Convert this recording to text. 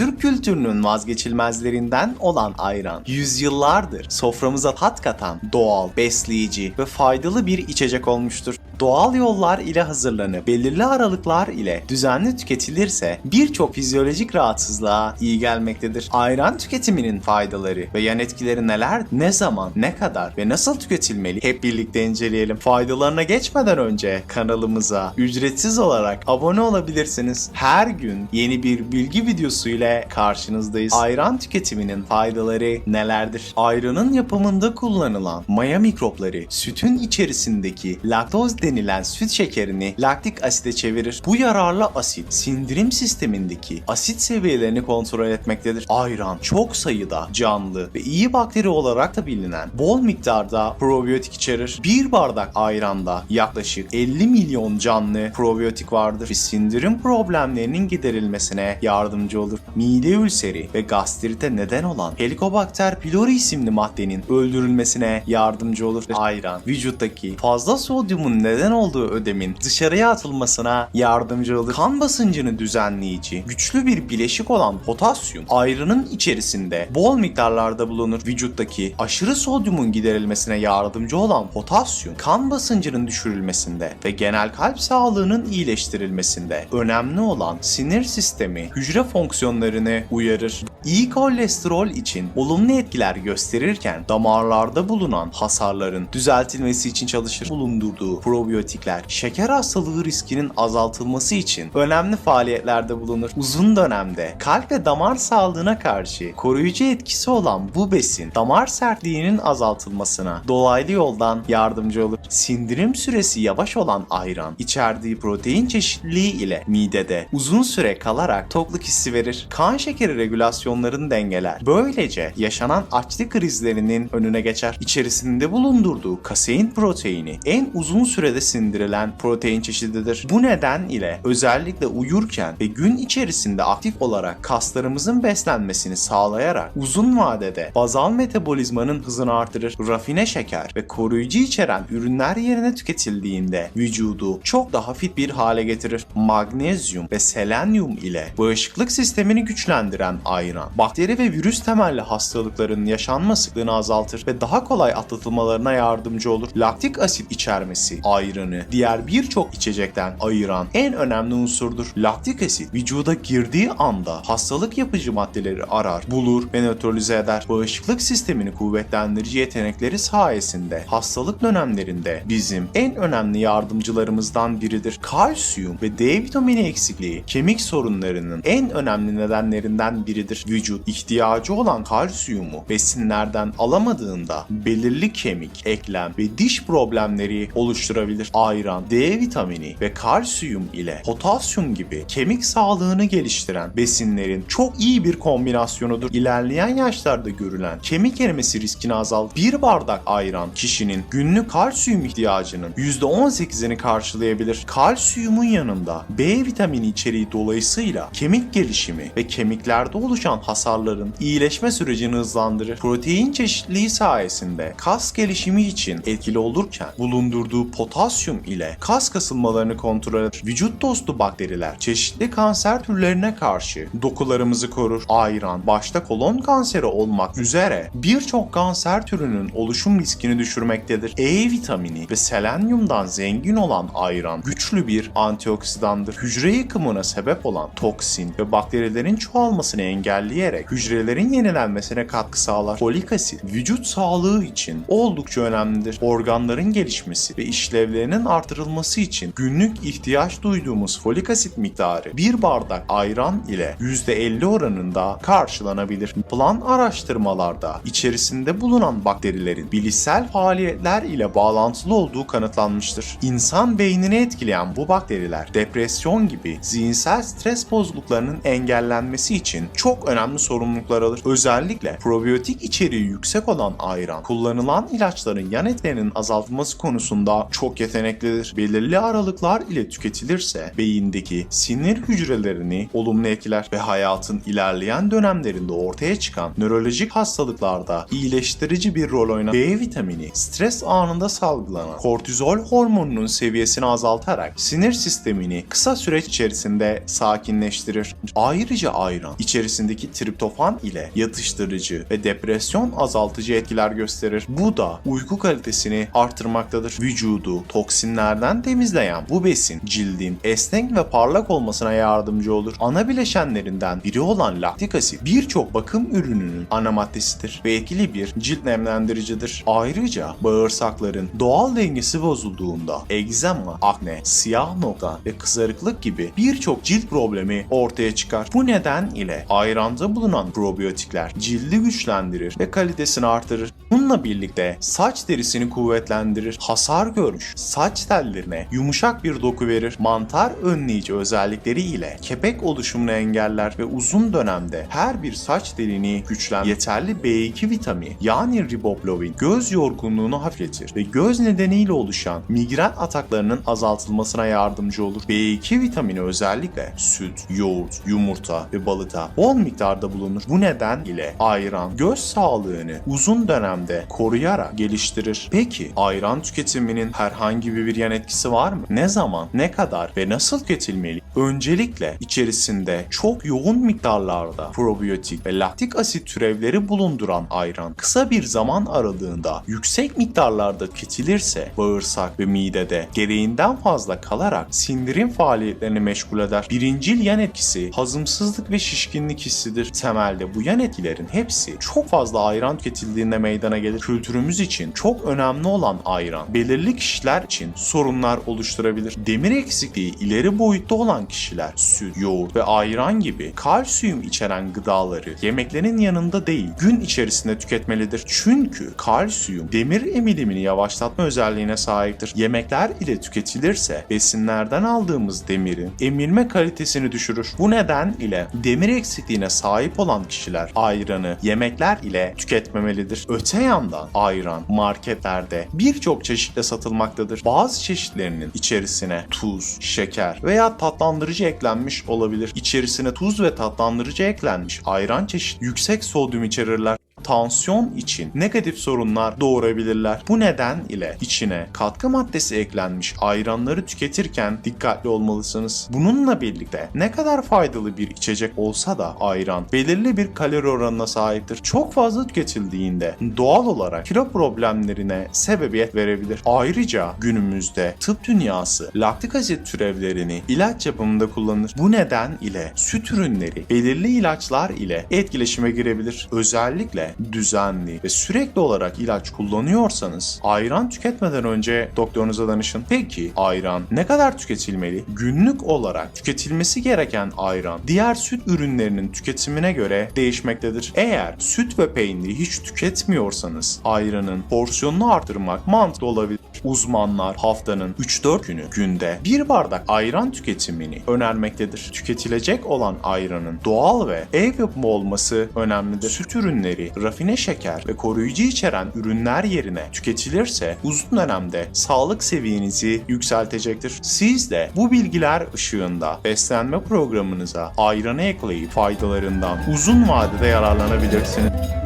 Türk kültürünün vazgeçilmezlerinden olan ayran, yüzyıllardır soframıza tat katan doğal, besleyici ve faydalı bir içecek olmuştur. Doğal yollar ile hazırlanıp belirli aralıklar ile düzenli tüketilirse birçok fizyolojik rahatsızlığa iyi gelmektedir. Ayran tüketiminin faydaları ve yan etkileri neler, ne zaman, ne kadar ve nasıl tüketilmeli hep birlikte inceleyelim. Faydalarına geçmeden önce kanalımıza ücretsiz olarak abone olabilirsiniz. Her gün yeni bir bilgi videosu ile karşınızdayız. Ayran tüketiminin faydaları nelerdir? Ayranın yapımında kullanılan maya mikropları sütün içerisindeki laktoz denilen süt şekerini laktik asite çevirir. Bu yararlı asit sindirim sistemindeki asit seviyelerini kontrol etmektedir. Ayran çok sayıda canlı ve iyi bakteri olarak da bilinen bol miktarda probiyotik içerir. Bir bardak ayranda yaklaşık 50 milyon canlı probiyotik vardır ve sindirim problemlerinin giderilmesine yardımcı olur. Mide ülseri ve gastrite neden olan Helicobacter pylori isimli maddenin öldürülmesine yardımcı olur. Ayran vücuttaki fazla sodyumun neden olduğu ödemin dışarıya atılmasına yardımcı olur. Kan basıncını düzenleyici, güçlü bir bileşik olan potasyum ayranın içerisinde bol miktarlarda bulunur. Vücuttaki aşırı sodyumun giderilmesine yardımcı olan potasyum kan basıncının düşürülmesinde ve genel kalp sağlığının iyileştirilmesinde önemli olan sinir sistemi hücre fonksiyonlarını uyarır. İyi kolesterol için olumlu etkiler gösterirken damarlarda bulunan hasarların düzeltilmesi için çalışır. Bulundurduğu probiyotikler şeker hastalığı riskinin azaltılması için önemli faaliyetlerde bulunur. Uzun dönemde kalp ve damar sağlığına karşı koruyucu etkisi olan bu besin damar sertliğinin azaltılmasına dolaylı yoldan yardımcı olur. Sindirim süresi yavaş olan ayran içerdiği protein çeşitliliği ile midede uzun süre kalarak tokluk hissi verir. Kan şekeri regülasyonlarını dengeler. Böylece yaşanan açlık krizlerinin önüne geçer. İçerisinde bulundurduğu kasein proteini en uzun sürede sindirilen protein çeşididir. Bu neden ile özellikle uyurken ve gün içerisinde aktif olarak kaslarımızın beslenmesini sağlayarak uzun vadede bazal metabolizmanın hızını artırır. Rafine şeker ve koruyucu içeren ürünler yerine tüketildiğinde vücudu çok daha fit bir hale getirir. Magnezyum ve selenyum ile bağışıklık sistemini güçlendiren ayran, bakteri ve virüs temelli hastalıkların yaşanma sıklığını azaltır ve daha kolay atlatılmalarına yardımcı olur. Laktik asit içermesi ayranı diğer birçok içecekten ayıran en önemli unsurdur. Laktik asit vücuda girdiği anda hastalık yapıcı maddeleri arar, bulur ve nötralize eder. Bağışıklık sistemini kuvvetlendirici yetenekleri sayesinde hastalık dönemlerinde bizim en önemli yardımcılarımızdan biridir. Kalsiyum ve D vitamini eksikliği kemik sorunlarının en önemli nedenlerinden biridir. Vücut ihtiyacı olan kalsiyumu besinlerden alamadığında belirli kemik, eklem ve diş problemleri oluşturabilir. Ayran, D vitamini ve kalsiyum ile potasyum gibi kemik sağlığını geliştiren besinlerin çok iyi bir kombinasyonudur. İlerleyen yaşlarda görülen kemik erimesi riskini azalt. Bir bardak ayran kişinin günlük kalsiyum ihtiyacının %18'ini karşılayabilir. Kalsiyumun yanında B vitamini içeriği dolayısıyla kemik gelişimi ve kemiklerde oluşan hasarların iyileşme sürecini hızlandırır. Protein çeşitliliği sayesinde kas gelişimi için etkili olurken bulundurduğu potasyum ile kas kasılmalarını kontrol eder. Vücut dostu bakteriler çeşitli kanser türlerine karşı dokularımızı korur. Ayran başta kolon kanseri olmak üzere birçok kanser türünün oluşum riskini düşürmektedir. E vitamini ve selenyumdan zengin olan ayran güçlü bir antioksidandır. Hücre yıkımına sebep olan toksin ve bakterilerin çoğalmasını engelleyerek hücrelerin yenilenmesine katkı sağlar. Folik asit vücut sağlığı için oldukça önemlidir. Organların gelişmesi ve işlevlerinin artırılması için günlük ihtiyaç duyduğumuz folik asit miktarı bir bardak ayran ile %50 oranında karşılanabilir. Yapılan araştırmalarda içerisinde bulunan bakterilerin bilişsel faaliyetler ile bağlantılı olduğu kanıtlanmıştır. İnsan beynini etkileyen bu bakteriler depresyon gibi zihinsel stres bozukluklarının engellenmesi için çok önemli sorumluluklar alır. Özellikle probiyotik içeriği yüksek olan ayran kullanılan ilaçların yan etkilerinin azaltılması konusunda çok yeteneklidir. Belirli aralıklar ile tüketilirse beyindeki sinir hücrelerini olumlu etkiler ve hayatın ilerleyen dönemlerinde ortaya çıkan nörolojik hastalıklarda iyileştirici bir rol oynar. B vitamini stres anında salgılanan salgılanan kortizol hormonunun seviyesini azaltarak sinir sistemini kısa süreç içerisinde sakinleştirir. Ayrıca ayran içerisindeki triptofan ile yatıştırıcı ve depresyon azaltıcı etkiler gösterir. Bu da uyku kalitesini artırmaktadır. Vücudu toksinlerden temizleyen bu besin cildin esnek ve parlak olmasına yardımcı olur. Ana bileşenlerinden biri olan laktik asit birçok bakım ürününün ana maddesidir ve etkili bir cilt nemlendiricidir. Ayrıca bağırsakların doğal dengesi bozulduğunda egzama, akne, siyah nokta ve kızarıklık gibi birçok cilt problemi ortaya çıkar. Bu neden ile ayranda bulunan probiyotikler cildi güçlendirir ve kalitesini artırır. Bununla birlikte saç derisini kuvvetlendirir, hasar görmüş saç tellerine yumuşak bir doku verir, mantar önleyici özellikleri ile kepek oluşumunu engeller ve uzun dönemde her bir saç deliğini güçlendirir. Yeterli B2 vitamini yani riboflavin göz yorgunluğunu hafifletir ve göz nedeniyle oluşan migren ataklarının azaltılmasına yardımcı olur. B2 vitamini özellikle süt, yoğurt, yumurta ve balıkta bol miktarda bulunur. Bu neden ile ayran göz sağlığını uzun dönemde koruyarak geliştirir. Peki ayran tüketiminin herhangi bir yan etkisi var mı? Ne zaman, ne kadar ve nasıl tüketilmeli? Öncelikle içerisinde çok yoğun miktarlarda probiyotik ve laktik asit türevleri bulunduran ayran kısa bir zaman aralığında yüksek miktarlarda tüketilirse bağırsak ve midede gereğinden fazla kalarak sindirim faaliyetlerini meşgul eder. Birincil yan etkisi hazımsızlık ve şişkinlik hissidir. Temelde bu yan etkilerin hepsi çok fazla ayran tüketildiğinde meydana gelir. Kültürümüz için çok önemli olan ayran belirli kişiler için sorunlar oluşturabilir. Demir eksikliği ileri boyutta olan kişiler süt, yoğurt ve ayran gibi kalsiyum içeren gıdaları yemeklerin yanında değil gün içerisinde tüketmelidir. Çünkü kalsiyum demir emilimini yavaşlatma özelliğine sahiptir. Yemekler ile tüketilirse besinlerden aldığımız demirin emilme kalitesini düşürür. Bu neden ile demir eksikliğine sahip olan kişiler ayranı yemekler ile tüketmemelidir. Öte yandan ayran marketlerde birçok çeşitle satılmaktadır. Bazı çeşitlerinin içerisine tuz, şeker veya tatlandırıcı eklenmiş olabilir. İçerisine tuz ve tatlandırıcı eklenmiş ayran çeşit yüksek sodyum içerirler tansiyon için negatif sorunlar doğurabilirler. Bu neden ile içine katkı maddesi eklenmiş ayranları tüketirken dikkatli olmalısınız. Bununla birlikte ne kadar faydalı bir içecek olsa da ayran belirli bir kalori oranına sahiptir. Çok fazla tüketildiğinde doğal olarak kilo problemlerine sebebiyet verebilir. Ayrıca günümüzde tıp dünyası laktik asit türevlerini ilaç yapımında kullanır. Bu neden ile süt ürünleri belirli ilaçlar ile etkileşime girebilir. Özellikle düzenli ve sürekli olarak ilaç kullanıyorsanız ayran tüketmeden önce doktorunuza danışın. Peki ayran ne kadar tüketilmeli? Günlük olarak tüketilmesi gereken ayran diğer süt ürünlerinin tüketimine göre değişmektedir. Eğer süt ve peyniri hiç tüketmiyorsanız ayranın porsiyonunu artırmak mantıklı olabilir. Uzmanlar haftanın 3-4 günü günde bir bardak ayran tüketimini önermektedir. Tüketilecek olan ayranın doğal ve ev yapımı olması önemlidir. Süt ürünleri, rafine şeker ve koruyucu içeren ürünler yerine tüketilirse uzun dönemde sağlık seviyenizi yükseltecektir. Siz de bu bilgiler ışığında beslenme programınıza ayranı ekleyip faydalarından uzun vadede yararlanabilirsiniz.